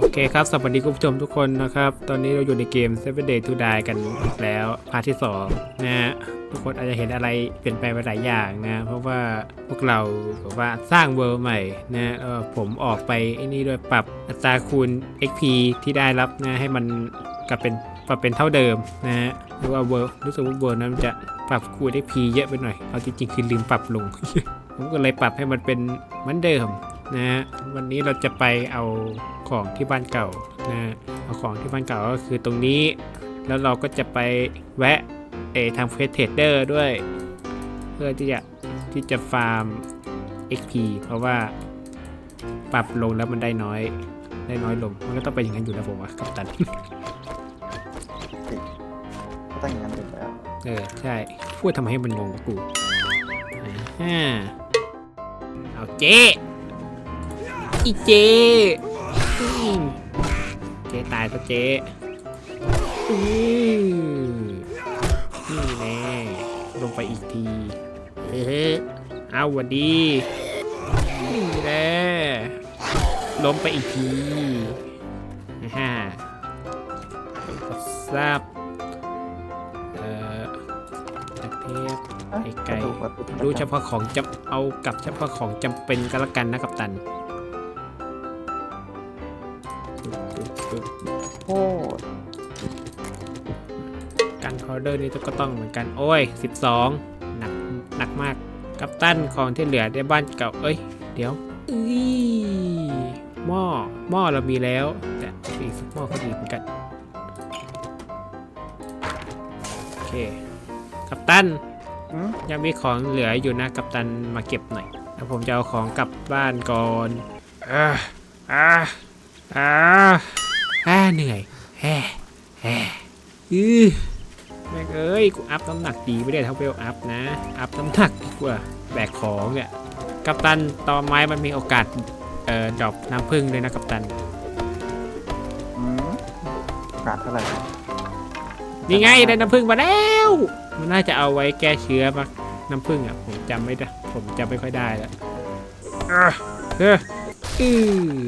โอเคครับ สวัสดีคุณผู้ชมทุกคนนะครับ ตอนนี้เราอยู่ในเกม Seven Day to Die กันอีกแล้วพาร์ทที่2นะฮะทุกคนอาจจะเห็นอะไรเปลี่ยนแปลงไปหลายอย่างนะ เพราะว่าพวกเราแบบว่าสร้างเวิร์ใหม่นะผมออกไปไอ้นี่ด้วยปรับอัตราคูณ XP ที่ได้รับนะให้มันกลับเป็นปรับเป็นเท่าเดิมนะฮะหรือว่าเวิร์รู้สึกว่าเวิร์นั้นมันจะปรับคูณ XP เยอะไปหน่อย เอาจริงๆคือลืมปรับลง ผมก็เลยปรับให้มันเป็นเหมือนเดิมนะฮะวันนี้เราจะไปเอา ของที่บ้านเก่านะฮะเอาของที่บ้านเก่าก็คือตรงนี้ แล้วเราก็จะไปแวะเออทางเฟสเทรดเดอร์ด้วย เพื่อที่จะที่จะฟาร์ม XP เพราะว่าปรับลงแล้วมันได้น้อย ได้น้อยลง มันก็ต้องไปนอย่างนั้นอยู่แล้วผมว่ากัปตันก็ตั้งอย่างนั้นอยู่แล้วเออใช่ พูดทำไมให้มันงงกับกูอ่าเอาเจ๊อีเจ๊อืม เจ๊ตายซะเจ๊อือนี่แน่ลงไปอีกทีเฮ้ยเอาหวัดดีนี่แน่ล้มไปอีกทีฮ่าทราบเอ่อตะเทพเอ๊ะไอ้ไก่ระดูแบบเป็นรู้เฉพาะของจำเอากับเฉพาะของจำเป็นก็แล้วกันนะกับตัน เดอร์นี่ก็ต้องเหมือนกัน โอ้ย 12 หนักหนักมาก กับตันของที่เหลือในบ้านเก่า เอ้ย เดี๋ยวอุ้ยหม้อ หม้อเรามีแล้ว แต่อีกสักหม้อก็ดีเหมือนกัน โอเค กับตันหืมยังมีของเหลืออยู่นะ กับตันมาเก็บหน่อยแล้วผมจะเอาของกลับบ้านก่อนอ่าอ่าอ่าอ่าเหนื่อยแฮ่แฮ่อือ แม่งเอ้ย กูอัพน้ำหนักดีไม่ได้เท่าเวลอัพนะ อัพน้ำหนักดีกว่าแบกของเนี่ยกัปตันตอไม้มันมีโอกาส เอ่อดรอปน้ำผึ้งด้วยนะกัปตันหืมโอกาสเท่าไหร่นี่ไงได้น้ำผึ้งมาแล้ว มันน่าจะเอาไว้แก้เชื้อปะน้ำผึ้งอะ ผมจำไม่ได้ ผมจำไม่ค่อยได้แล้วอะเอออื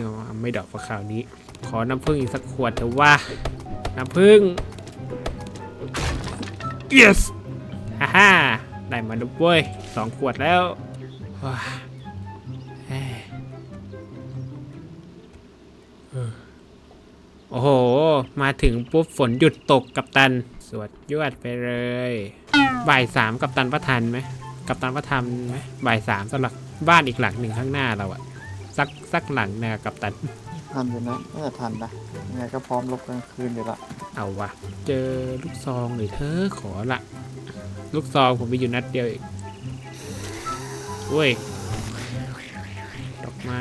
อไม่ดอกพอคราวนี้ ขอน้ำผึ้งอีกสักขวดเถอะว่า น้ำผึ้ง yes ฮ่าฮ่าได้มาดูเว้ยสองขวดแล้วว้าโอ้โห มาถึงปุ๊บฝนหยุดตกกับตัน สวดยวดไปเลย บ่ายสามกับตันประทันไหม กับตันประทันไหมบ่ายสามสำหรับบ้านอีกหลังหนึ่งข้างหน้าเราอะสักสักหลังนะกับตัน ทันอยู่นะน่าจะทันนะยังไงก็พร้อมลบกลางคืนอยู่ละเอาวะเจอลูกซองหน่อยเธอขอละ ลูกซองผมมีอยู่นัดเดียวเองเว้ยดอกไม้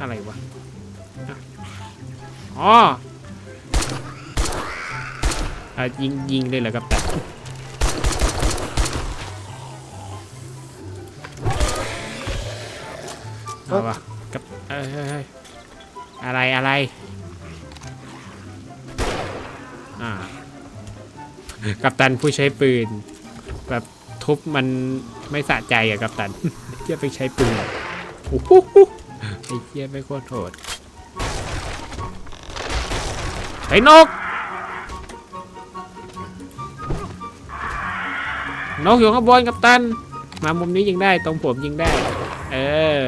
อะไรวะอ๋ออะยิงยิงเลยเหรอครับแต่เอาวะกับเอ้ยเอะไรอะไรกัปตันผู้ใช้ปืน แบบทุบมันไม่สะใจอะกัปตันเทียบไปใช้ปืนโอ้โหไอ้เทียไม่โคตรโหดไอ้นก นกอยู่ข้างบนกัปตัน มามุมนี้ยิงได้ตรงผมยิงได้ เออ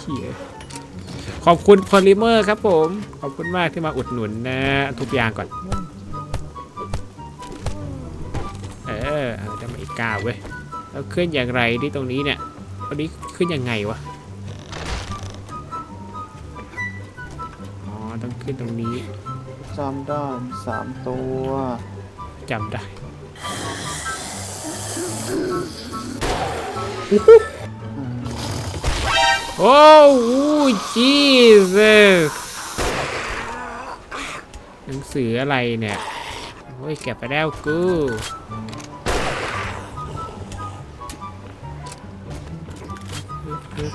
เหี้ย ขอบคุณพอลิเมอร์ครับผม ขอบคุณมากที่มาอุดหนุนนะ ทุกอย่างก่อน เออเอาจะมาอีกก้าวเว้ย แล้วขึ้นอย่างไรที่ตรงนี้เนี่ยตรงนี้ขึ้นยังไงวะ อ๋อ ต้องขึ้นตรงนี้จำได้มีสามตัวจำได้อืม โอ้โหจีสหนังสืออะไรเนี่ย โอ้ย เก็บไปแล้วกู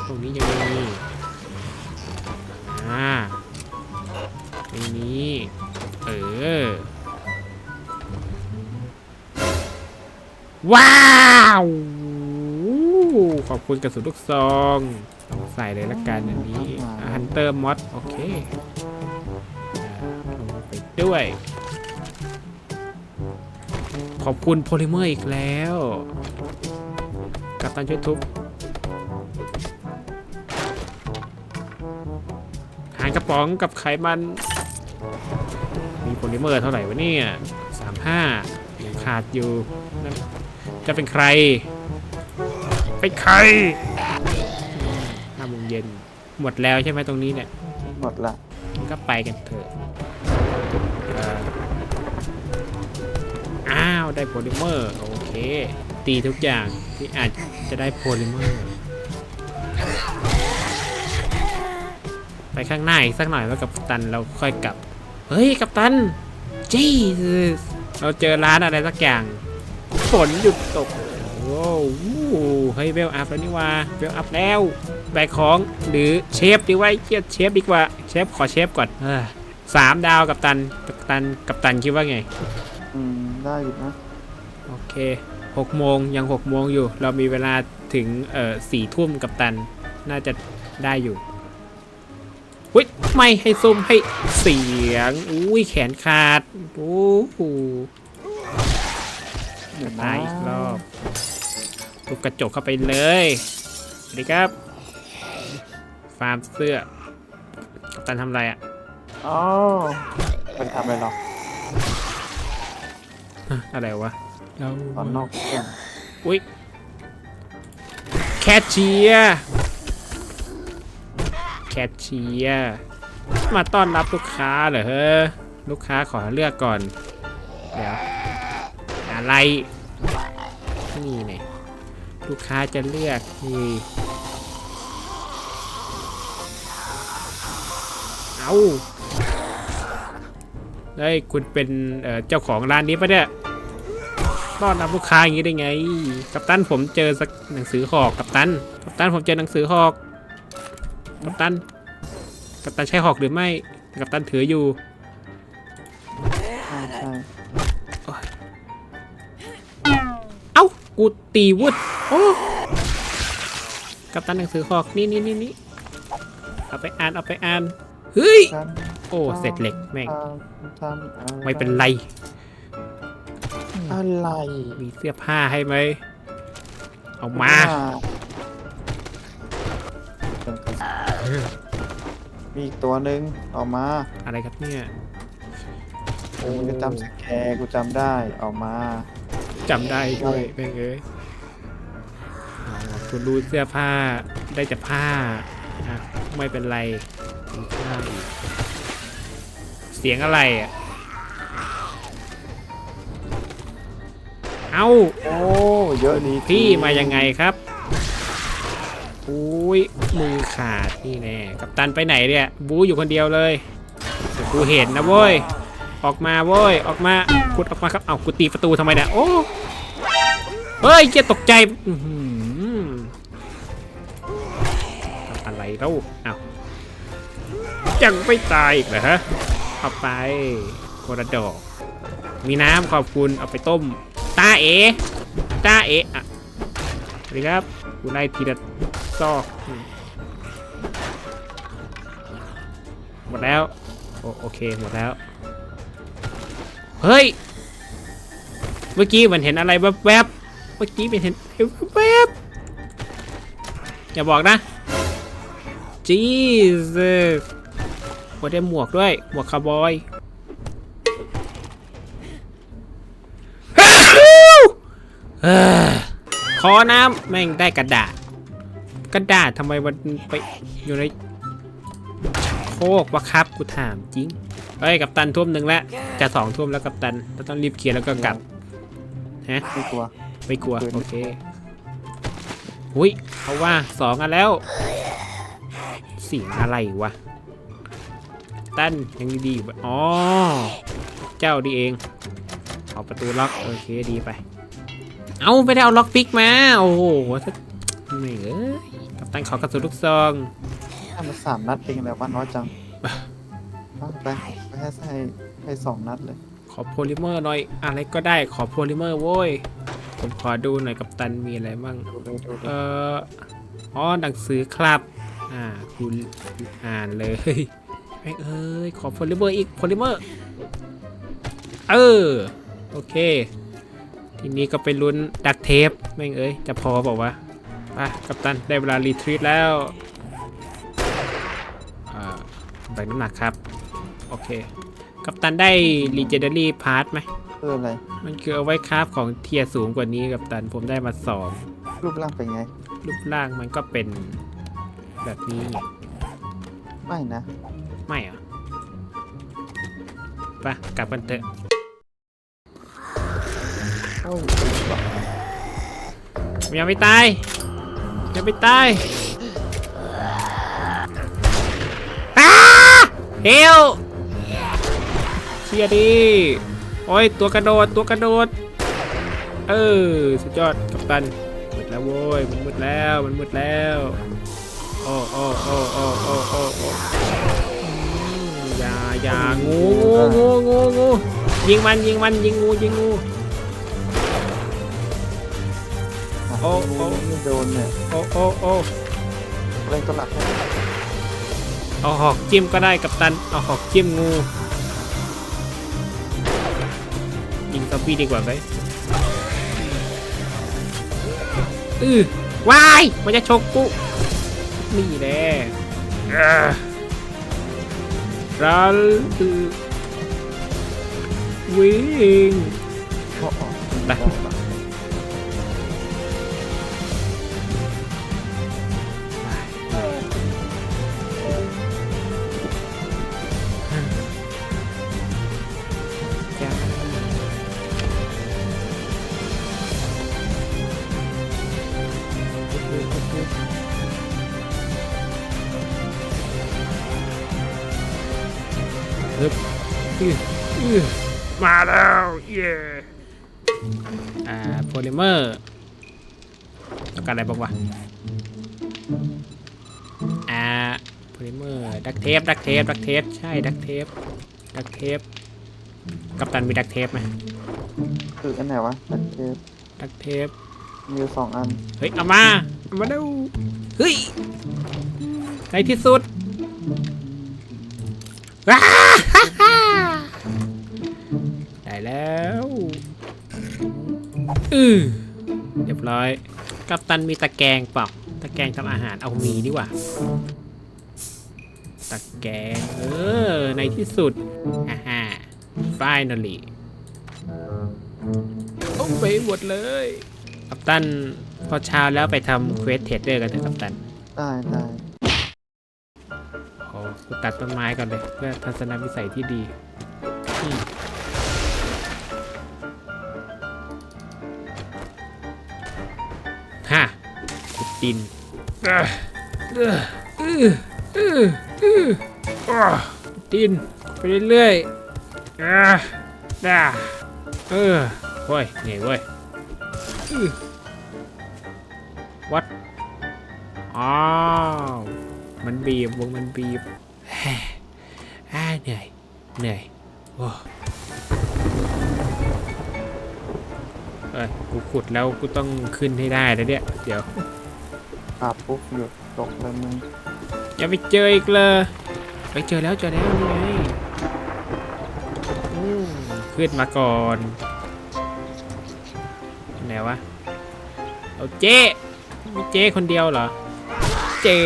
ตรงนี้ยังมีอ่าตรงนี้ เออ ว้าว ขอบคุณกระสุนลูกซอง ใส่เลยละกันอันนี้ฮันเตอร์มอสโอเคไปด้วย ขอบคุณโพลิเมอร์อีกแล้วกับตันช่วยทุบหารกระป๋องกับไขมัน มีโพลิเมอร์เท่าไหร่วะเนี่ยสามห้ายังขาดอยู่จะเป็นใคร เป็นใคร เย็นหมดแล้วใช่ไหมตรงนี้เนี่ยหมดละงั้นก็ไปกันเถอะเอ่ออ้าวได้โพลิเมอร์โอเค ตีทุกอย่างที่อาจจะได้โพลิเมอร์ไปข้างหน้าอีกสักหน่อยแล้วกับตันเราค่อยกลับ เฮ้ยกับตันจีสเราเจอร้านอะไรสักอย่างฝนหยุดตกโอ้โหเฮ้ยเวลอัพแล้วนี่ว่าเวลอัพแล้ว แบกของหรือเชฟดีไว้เกียเชฟดีกว่าเชฟขอเชฟก่อนเออสามดาวกับตันกับตันกับตันคิดว่าไงอืมได้อยู่นะโอเคหกโมงยังหกโมงอยู่ เรามีเวลาถึงเอ่อสี่ทุ่มกับตันน่าจะได้อยู่อุ้ยไม่ให้ซุ่มให้เสียงอุ้ยแขนขาดโอ้โหเดี๋ยวนะตายอีกรอบทุบกระจกเข้าไปเลย สวัสดีครับ ฟาร์มเสื้อกัปตันทำอะไรอะอ๋อเป็นทำอะไรหรอกฮะอะไรวะเราตอนนอกเครื่องอุ้ยแคชเชียร์แคชเชียร์มาต้อนรับลูกค้าเหรอเฮ้อลูกค้าขอเลือกก่อน เดี๋ยว อะไร นี่ไงลูกค้าจะเลือกนี่ เอาเฮ้คุณเป็นเจ้าของร้านนี้ปะเนี่ยต้อนรับลูกค้าอย่างนี้ได้ไง กัปตันผมเจอสักหนังสือหอกกัปตัน กัปตันผมเจอหนังสือหอก กัปตัน กัปตันใช้หอกหรือไม่ กัปตันถืออยู่เอ้า กูตีวุฒโอ้กัปตันหนังสือหอกนี่นี่นี่นี่เอาไปอ่านเอาไปอ่าน เฮ้ยฉันโอ้เสร็จเหล็กแม่งทำทำอะไม่เป็นไร อะไรมีเสื้อผ้าให้ไหม เอามา มีอีกตัวหนึ่งออกมาอะไรครับเนี่ยโอ้ยจำสแกร์กูจำได้ออกมา จำได้ด้วยแม่งเอ้ยเอาคุณรู้เสื้อผ้าได้แต่ผ้าอะไม่เป็นไรมีผ้าอีกเสียงอะไรอะ เอ้าโอ้เยอะดีพี่มายังไงครับอุ้ยมือขาดนี่แน่กัปตันไปไหนเนี่ย บูอยู่คนเดียวเลยแต่กูเห็นนะเว้ย ออกมาเว้ย ออกมาขุดออกมาครับ เอ้ากูตีประตูทำไมเนี่ยโอ้เฮ้ยเกียตกใจอื้อหือทำอะไรแล้วเอ้ายังไม่ตายอีกเหรอฮะ เอาไปโคระดอก มีน้ำขอบคุณเอาไปต้มตาเอตาเออะสวัสดีครับกูไล่ทีละซอกหมดแล้วโอโอเคหมดแล้ว เฮ้ย เมื่อกี้มันเห็นอะไรแวบๆเมื่อกี้มันเห็นแวบๆอย่าบอกนะจี สโอ้ได้หมวกด้วย หมวกคาวบอยเอ้อขอน้ำแม่งได้กระดาษ กระดาษทำไมมันไปอยู่ในโคกวะครับกูถามจริงเฮ้ยกับตันทุ่มหนึ่งแล้วจะสองทุ่มแล้วกับตันเราต้องรีบเคลียร์แล้วก็กลับฮะไม่กลัวไม่กลัวคืนโอเคหุยเขาว่าสองกันแล้วเสียงอะไรวะ ตั้นยังดีๆอยู่ปะอ๋อ เจ้าดีเองเอาประตูล็อกโอเคดีไป เอาไม่ได้เอาล็อกปิกมา โอ้โหถ้าไม่เอ้ยกับตันขอกระสุนลูกซองถ้ามันสามนัดเองแล้วว่าน้อยจังเอาไปไปให้ให้ให้สองนัดเลย ขอโพลิเมอร์หน่อยอะไรก็ได้ขอโพลิเมอร์โว้ยผมขอดูหน่อยกับตันมีอะไรบ้างดูเลยดูเลเอ่ยออ๋อหนังสือครับ อ่าคุณอ่านเลยแม่งเอ้ย ขอโพลิเมอร์อีกโพลิเมอร์ เออ โอเค ทีนี้ก็ไปลุ้นดักเทปแม่งเอ้ย จะพอบอกว่าวะไปกัปตัน ได้เวลารีทรีตแล้วอ่าแบกน้ำหนักครับ โอเค กัปตันได้ Legendary Part ไหมคืออะไร มันคือเอาไว้คราฟของเทียร์สูงกว่านี้กัปตันผมได้มาสองรูปร่างเป็นไง รูปร่างมันก็เป็นแบบนี้ไงไม่นะ ไม่เหรอไปกลับกันเถอะโอ้ยยังไม่ตายยังไม่ตายอาเฮลเชียดีโอ้ยตัวกระโดดตัวกระโดด เออสุดยอดกัปตันมืดแล้วโว้ยมันมืดแล้วมันมืดแล้วโอ้โอ้โอ้โอ้โอ้โอ้โอ้อืม อย่าอย่างูงูงูงูงูยิงมันยิงมันยิงงูยิงงูโอ้โอ้ไม่โดนเนี่ยโอ้โอ้โอ้เล่นตัวหลักให้เอาหอกจิ้มก็ได้กับตันเอาหอกจิ้มงูยิงซอมบี้ดีกว่าไหมอือวายมันจะชกกูนี่แน่อ่า รันวิ่งโอ้ เมอร์ต้องการอะไรบ้างวะอ่าโพลิเมอร์ดักเทปดักเทปดักเทปใช่ดักเทปดักเทปกัปตันมีดักเทปไหมคืออันไหนวะดักเทปดักเทปมีอยู่สองอัน เฮ้ย เอามา เอามาดูเฮ้ยในที่สุดว้าฮ่าฮ่าได้แล้ว อือเรียบร้อย กัปตันมีตะแกรงเปล่าตะแกรงทำอาหารเอามีดีกว่า ตะแกรงเออ ในที่สุดฮ่าฮ่า finally เอาไปหมดเลย กัปตันพอเช้าแล้วไปทำเควสเทรดเดอร์กันเถอะกัปตันได้ได้โอ้กูตัดต้นไม้ก่อนเลย เพื่อทัศนวิสัยที่ดี ขุดดินเอ้อเอ้อเอ้อเอ้อเอ้ออ้อขุดดินไปเรื่อยๆอ่าด่าเออเว้ยเหนื่อยเว้ยอื้อ what อ้าวมันบีบวงมันบีบแอ่าเหนื่อยเหนื่อยโอ้เอ้ยกูขุดแล้วกูต้องขึ้นให้ได้แล้วเนี่ย เดี๋ยว ปุ๊บหยุดตกเลยมึงอย่าไปเจออีกเลยไปเจอแล้วเจอแล้วนี่ไงอืมขึ้นมาก่อนไหนวะเอาเจ๊มีเจ๊คนเดียวเหรอ เจ๊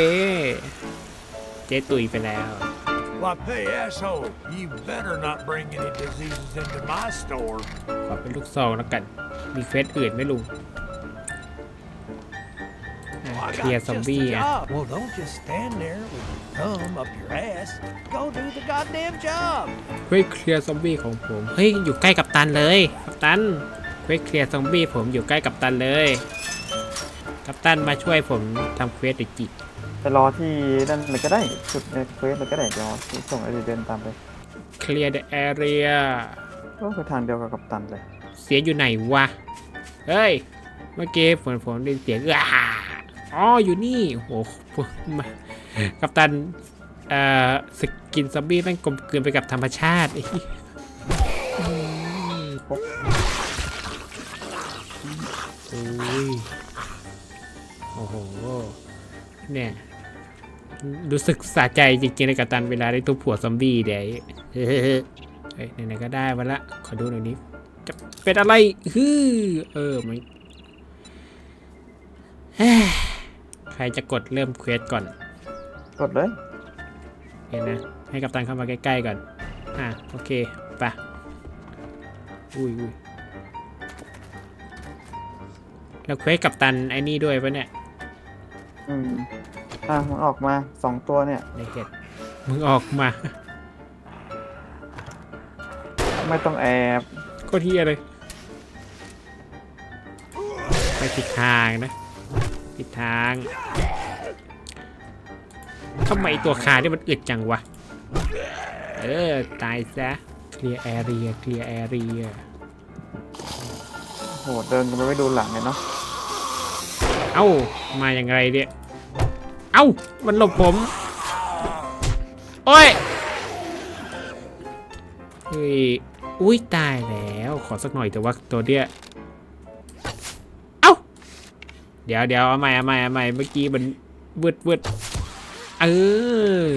เจ๊ตุยไปแล้ว Why, hey, asshole, you better not bring any diseases into my store. ขอเป็นลูกซองแล้วกัน มีเควสอื่นไหมลุงอะ Well, I เคลียร์ got ซอม just บี้ a อะ job. Well, don't just stand there with your thumb up your ass. Go do the goddamn job. เควสเคลียร์ซอมบี้ของผม เฮ้ย อยู่ใกล้กับตันเลย กัปตันเควสเคลียร์ซอมบี้ผมอยู่ใกล้กับตันเลย กัปตันมาช่วยผมทำเควสหรือจิ ไปรอที่นั่นเลยก็ได้จุดในเควสเลยก็ได้เดี๋ยวส่งไอเดนตามไปเคลียร์ the area ก็คือทางเดียวกับกัปตันเลย เสียอยู่ไหนวะ เฮ้ย เมื่อกี้ผมผมได้ยินเสียงอ้า อ๋ออยู่นี่โอ้โหมากัปตันเอ่อสกินซอมบี้แม่งกลมกลืนไปกับธรรมชาติไอ้เหี้ยโอ้ยโอ้โหเนี่ยรู้สึกสะใจจริงๆเลยกับตันเวลาได้ทุบหัวซอมบี้เดี๋ยวเฮ้ยไหนๆก็ได้มาละ ขอดูหน่อยนี้จะเป็นอะไรฮือเออมัน รจะกดเริ่มเควสก่อน กดเลยเห็นนะ ให้กัปตันเข้ามาใกล้ๆก่อน อะ โอเค ไปะอุ้ยอุ้ยแล้วเควสกัปตันไอ้นี่ด้วยปะเนี่ย อืมอะมันออกมาสองตัวเนี่ยในเห็ดมึงออกมา ไม่ต้องแอบก็ที่อะไรไปผิดทางนะ ผิดทางทำไมตัวคาที่มันอึดจังวะ เออ ตายซะ เคลียร์แอเรีย เคลียร์แอเรีย โหเดินกันไปไม่ดูหลังเลยเนาะ เอ้า มาอย่างไรเนี่ย เอ้า มันหลบผม โอ้ยเฮ้ย อุ้ยตายแล้ว ขอสักหน่อยแต่ว่าตัวเนี้ย เดี๋ยวเดี๋ยวเอาใหม่เอาใหม่เอาใหม่เมื่อกี้มันวืดวืดเออ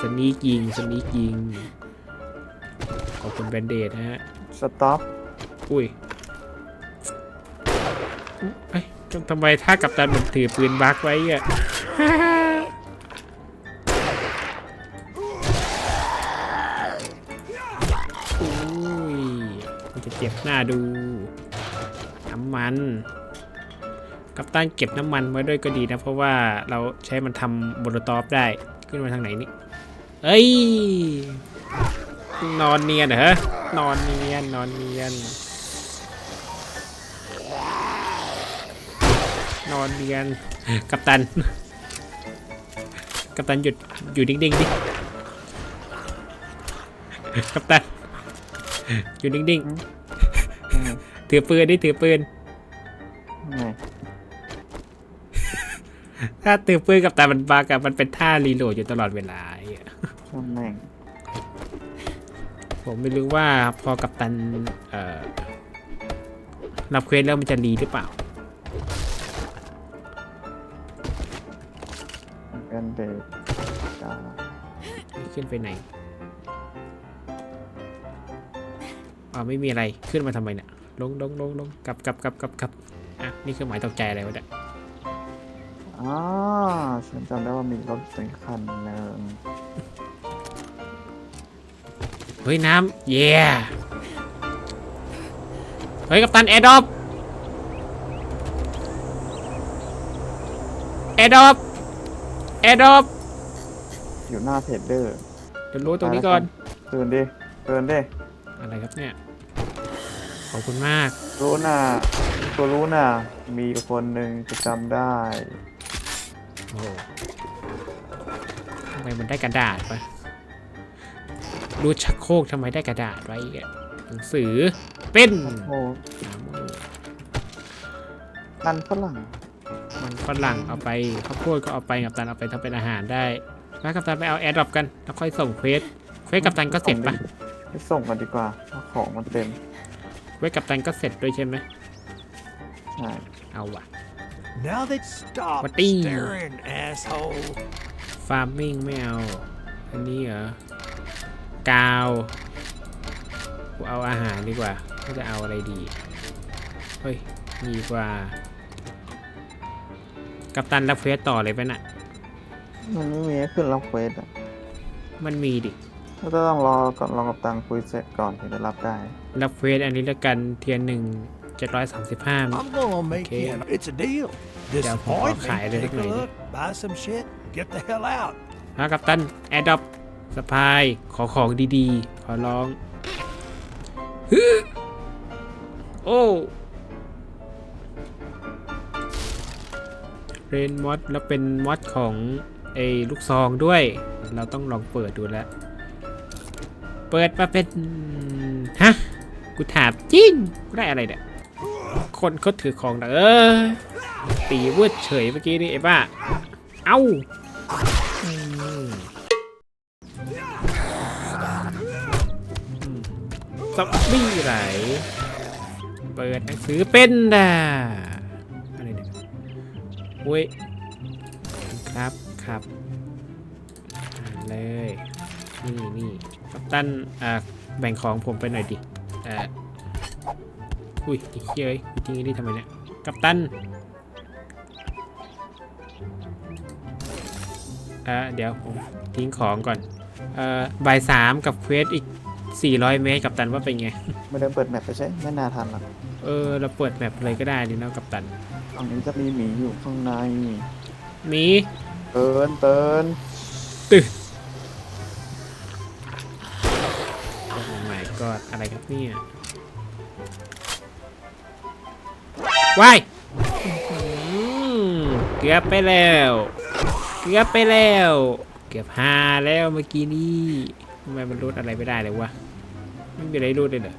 สนีกยิงสนีกยิงขอบคุณแบนเดดนะฮะสต็อปอุ้ยเอ้ยทำไมถ้ากับตันมันถือปืนบักไว้อะอุ้ยมันจะเจ็บหน้าดูน้ำมัน กัปตันเก็บน้ำมันไว้ด้วยก็ดีนะ เพราะว่าเราใช้มันทำโมโลตอฟได้ขึ้นมาทางไหนนี่เอ้ยนอนเนียนเหรอนอนเนียนนอนเนียนนอนเนียนกัปตัน กัปตันหยุดอยู่นิ่งๆดิกัปตันอยู่นิ่งอืมๆถือปืนดิถือปืน ถ้าถือปืนกับตามันบากับมันเป็นท่ารีโหลดอยู่ตลอดเวลาไอ้เหี้ยช่างแม่งผมไม่รู้ว่าพอกับตันเอ่อรับเควสแล้วมันจะรีหรือเปล่ากันเดทจ้าขึ้นไปไหนอ๋อไม่มีอะไรขึ้นมาทำไมเนี่ยลงลงลงลงกลับกลับกลับกลับกลับอะนี่คือหมายตกใจอะไรวะเนี่ย อ๋อฉันจำได้ว่ามีรถเป็นคันหนึ่งเฮ้ยน้ำเย้เฮ้ยกัปตันแอร์ดรอปแอร์ดรอปแอร์ดรอปอยู่หน้าเพจเดอร์เดี๋ยวรู้ตรงนี้ก่อนเดินดิเดินดิอะไรครับเนี่ย ขอบคุณมาก รู้น่ะตัวรู้น่ะมีคนหนึ่งจะจำได้ โอ้โหทำไมมันได้กระดาษวะรูชักโครกทำไมได้กระดาษไว้อีกอะหนังสือเป็นโอ้น้ำมือมันฝรั่ง มันฝรั่งเอาไปข้าวโพดก็เอาไปกับตันเอาไปทำเป็นอาหารได้แล้วกับตันไปเอาแอร์ดรอปกันแล้วค่อยส่งเควสเควสกับตันก็เสร็จปะไปส่งกันดีกว่าเพราะของมันเต็มเควสกับตันก็เสร็จด้วยใช่ไหมใช่เอาวะ Now then stop What the- staring, asshole. ฟาร์มมิ่งไม่เอา อันนี้เหรอ กาว กูเอาอาหารดีกว่าก็จะเอาอะไรดี เฮ้ยมีดีกว่า กัปตันรับเควสต่อเลยปะน่ะ มันไม่มีให้ขึ้นรับเควสอะมันมีดิ ก็ต้องรอก่อนรอกับตังคุยเสร็จก่อนถึงจะรับได้ รับเควสอันนี้ละกันเทียนหนึ่งเจ็ดร้อยสามสิบห้า I'm gonna make Okay. you. It's a deal. Yeah, Disappoint I'll khải me. đây Take lúc a này đi. look, buy some shit, get the hell out. แล้วกัปตันแอดดอปสปายขอของดีๆ ขอร้องฮึโอ้เรนมอดแล้วเป็นมอดของไอ้ลูกซองด้วย เราต้องลองเปิดดูแล้ว เปิดมาเป็น ฮะ กูถามจริงกูได้อะไรเนี่ย คนเขาถือของเออตีเวืดเฉยเมื่อกี้นี่ไอ้บ้า เอ้าซอมบี้ไหลเปิดหนังสือเป็นด่าอะไรเนี่ยโอ้ยครับครับเลยนี่นี่กัปตันอ่าแบ่งของผมไปหน่อยดิเออ อุ้ยไอ้เฮ้ยกูทิ้งไอ้นี่ทำไมเนี่ย กัปตันเออเดี๋ยวผมทิ้งของก่อน เอ่อบ่ายสามกับเควสอีก 400 เมตรกับตันว่าเป็นไงไม่ได้เปิดแมปไปใช่ไม่น่าทันหรอกเออ เราเปิดแมปเลยก็ได้ดีนะกับตันฝั่งนี้จะมีหมีอยู่ข้างในมีเตินเตินตึโอ้ my god อะไรครับเนี่ย ว้ายเกือบไปแล้ว เกือบไปแล้ว เกือบหาแล้วเมื่อกี้นี้ทำไมมันรูดอะไรไม่ได้เลยวะ ไม่มีอะไรรูดเลยเหรอ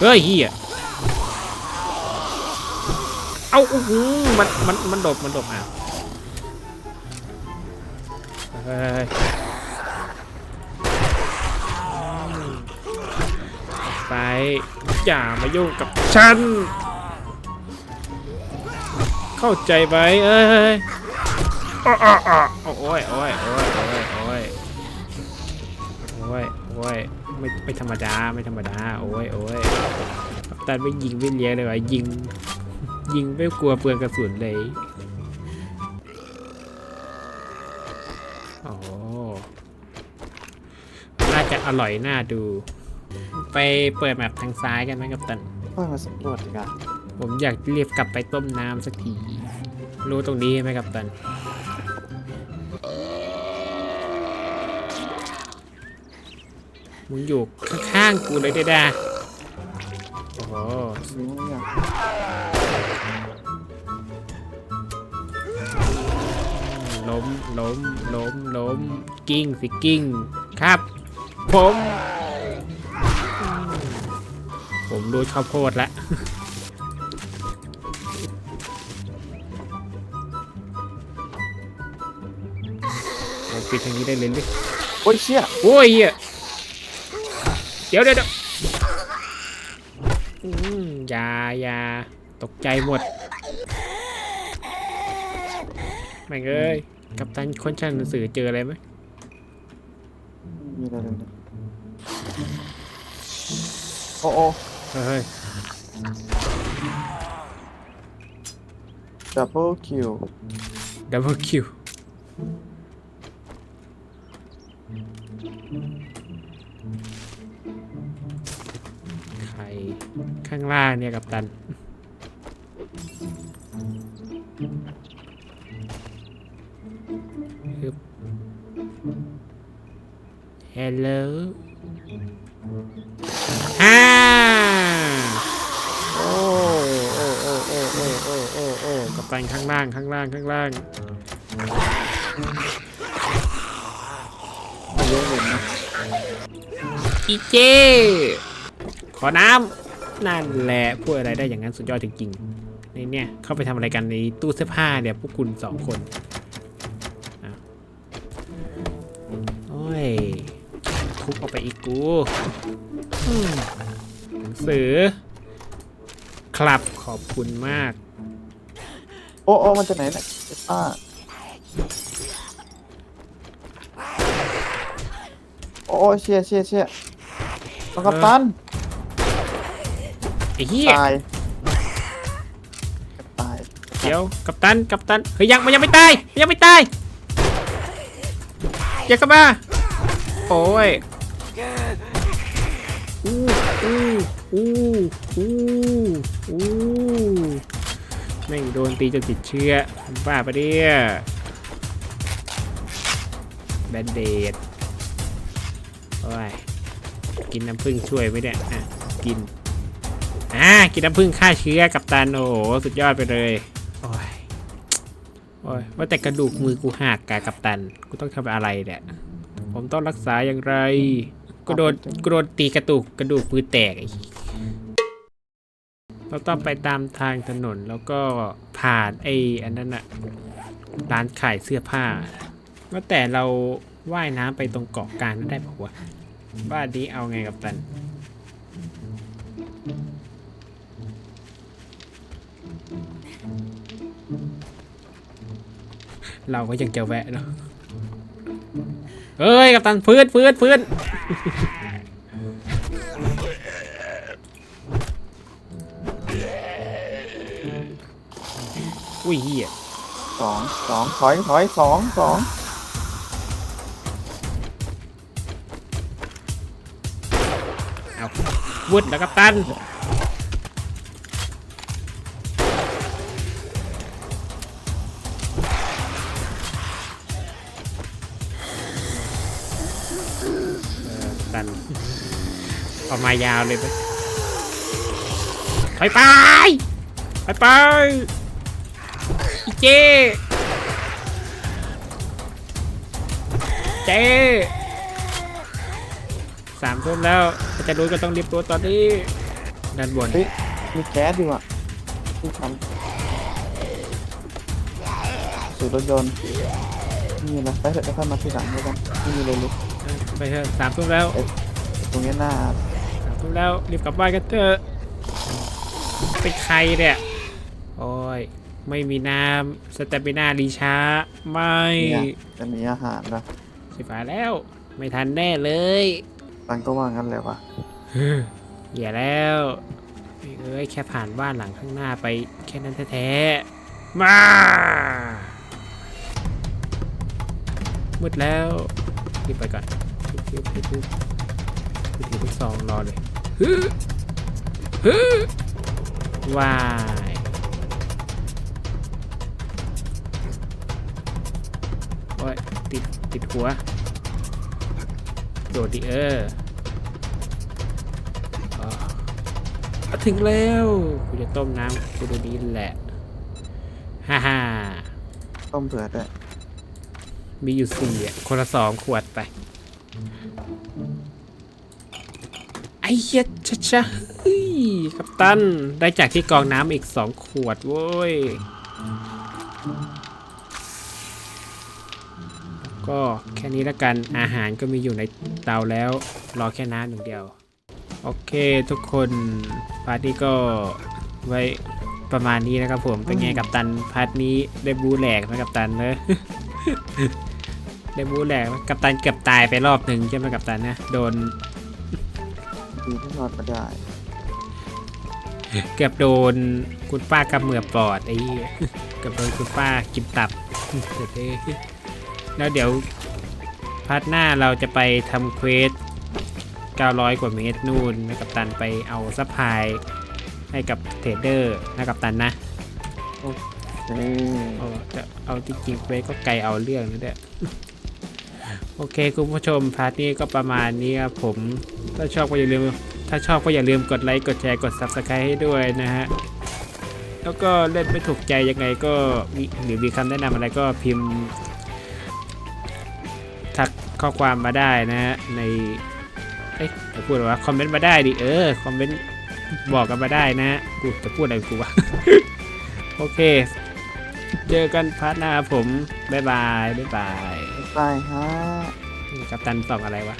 เฮ้ยเฮียเอาอู้หูมัน มัน มันดบมันดบอะเฮ้ยไปอย่ามายุ่งกับฉัน เข้าใจไหมเอ้ยอ้ออ้ออ้อโอ้ยโอ้ยโอ้ยโอ้ยโอ้ยโอ้ยโอ้ยไม่ไม่ธรรมดาไม่ธรรมดาโอ้ยโอ้ยกัปตันไม่ยิงไม่เลี้ยงเลยวะยิง ยิงไม่กลัวเปลืองกระสุนเลยโอ้โหน่าจะอร่อยน่าดู ไปเปิดแมปทางซ้ายกันไหมกัปตันค่อยมาสำรวจดีกว่าผมอยากรีบกลับไปต้มน้ำสักที รู้ตรงนี้ไหมกัปตันมึงอยู่ข้างๆกูเลยได้ดาโอ้โหล้มล้มล้มล้มกิ้งสิกิ้งครับ ผม ผมรู้ข้าวโพดแล้ว โอ้ปิดทางนี้ได้เลยเลยโอ้ยเชี่ยโอ้ยเหี้ยเดี๋ยวเดี๋ยวเดี๋ยวอืมอยาอยาตกใจหมดแม่งเอ้ยกัปตันค้นชั้นหนังสือเจออะไรไหมมีอะไรเลยเนี่ยโอ้โอ้เฮ้ยดับเบิลคิวดับเบิลคิว ข้างล่างเนี่ยกัปตันฮึบ Hello ฮ่าโอ้โอ้โอ้โอ้โอ้โอ้โอ้โอ้กัปตันข้างล่างข้างล่างข้างล่างเยอะเลยนะอีเจ อน้ำนั่นแหละพูดอะไรได้อย่างนั้นสุดยอดจริงๆในเนี่ยเข้าไปทำอะไรกันในตู้เสื้อผ้าเนี่ยพวกคุณสองคนอ้าวโอ้ยทุบออกไปอีกกูหนังสือ ครับขอบคุณมาก โอ้โอ้มันจะไหนเนี่ยเจ็บป้าโอ้เชี่ยเชี่ยเชี่ยน้องกัปตัน อ้เหี้ยตายตายเดี๋ยวกัปตันกัปตันเฮ้ยยังมันยังไม่ตายมันยังไม่ตายอย่ากลับมาโอ้ยอู้อู้อู้อู้อู้แม่งโดนตีจนติดเชื้อบ้าปะเนี่ยแบนเดดโอ้ยกินน้ำผึ้งช่วยไหมเนี่ยอะกิน อ่ากินน้ำผึ้งฆ่าเชื้อกับตันโอ้โหสุดยอดไปเลยโอ้ยโอ้ยว่าแต่กระดูกมือกูหักกากับตัน กูต้องทำอะไรเนี่ยผมต้องรักษาอย่างไรกูโดนกูโดนตีกระดูกกระดูกมือแตกเราต้องไปตามทางถนนแล้วก็ผ่านไอ้อันนั้นอะร้านขายเสื้อผ้าว่าแต่เราว่ายน้ำไปตรงเกาะกลางนั้นได้ปะวะบ้านนี้เอาไงกับตัน เราก็ยังจะแวะเนาะเฮ้ยกับตันฟื้นฟื้นฟื้นอุ้ยเหี้ยสองสองถอยถอยสองสองเอาวุดแล้วกัปตัน เอามายาวเลยไปไปไปไปไปอีเจ เจสามทุ่มแล้วถ้าจะรู้ก็ต้องรีบตัวตอนนี้ด้านบนเฮ้ยมีแก๊สดีว่ะที่ทำสูตรรถยนต์นี่นะไปเถอะแล้วค่อยมาที่หลังแล้วกันไม่มีเลยเลยไปเถอะสามทุ่มแล้ว ตรงนี้หน้า สามทุ่มแล้วรีบกลับบ้านกันเถอะเป็นใครเนี่ยโอ้ยไม่มีน้ำสเตปปิน่ารีช้า ไม่เนี่ยจะมีอาหารนะสิฟ้ายแล้ว ไม่ทันแน่เลยตังก็ว่างั้นแหละว่ะอย่าแล้วเอ้ยแค่ผ่านบ้านหลังข้างหน้าไปแค่นั้นแท้ๆมามืดแล้วรีบไปก่อนรีบรีบรีบรีบถือลูกซองรอเลยฮึฮึ วายโอ้ยติด ติดหัว โดดดิเอออ่ามาถึงแล้วกูจะต้มน้ำกูดูดีแหละ ฮ่าฮ่าต้มเผือกด้วยมีอยู่สี่อะ คนละสองขวดไปไอ้ เหี้ยชะชะเฮ้ยกัปตัน ได้จากที่กองน้ำอีกสองขวดโว้ย ก็แค่นี้ละกันอาหารก็มีอยู่ในเตาแล้ว รอแค่น้ำอย่งเดียว โอเคทุกคนพาร์ทนี้ก็ไว้ประมาณนี้นะครับผมเป็นไงกับตันพาร์ทนี้ได้บูแหลกไหมกับตันเนอะได้บูแหลกกับตันเกือบตายไปรอบหนึ่งใช่ไหมกับตันนะโดน ดีที่รอดมาได้เกือบโดนคุณป้ากำเหมือบปอดไอ้เหี้ยเกือบโดนคุณป้ากินตับเดี๋ยวเด้แล้วเดี๋ยวพาร์ทหน้าเราจะไปทำเควส 900 กว่าเมตรนู่นนะกับตันไปเอาซัพพลายให้กับเทรดเดอร์นะกับตันนะนี่โอ้จะเอาจริงๆเควสก็ไกลเอาเรื่องนะเนี่ย โอเคคุณผู้ชมพาร์ทนี้ก็ประมาณนี้ครับผม ถ้าชอบก็อย่าลืม ถ้าชอบก็อย่าลืมกดไลค์กดแชร์กด Subscribe ให้ด้วยนะฮะ แล้วก็เล่นไม่ถูกใจยังไงก็หรือมีคำแนะนำอะไรก็พิมพ์ ทักข้อความมาได้นะฮะในเอ้ยจะพูดว่าคอมเมนต์มาได้ดิเออคอมเมนต์บอกกันมาได้นะฮะกูจะพูดอะไรกูวะโอเค เจอกันพาร์ทหน้าผมบ๊ายบายบ๊ายบาย ไปฮะนี่กัปตันส่องอะไรวะ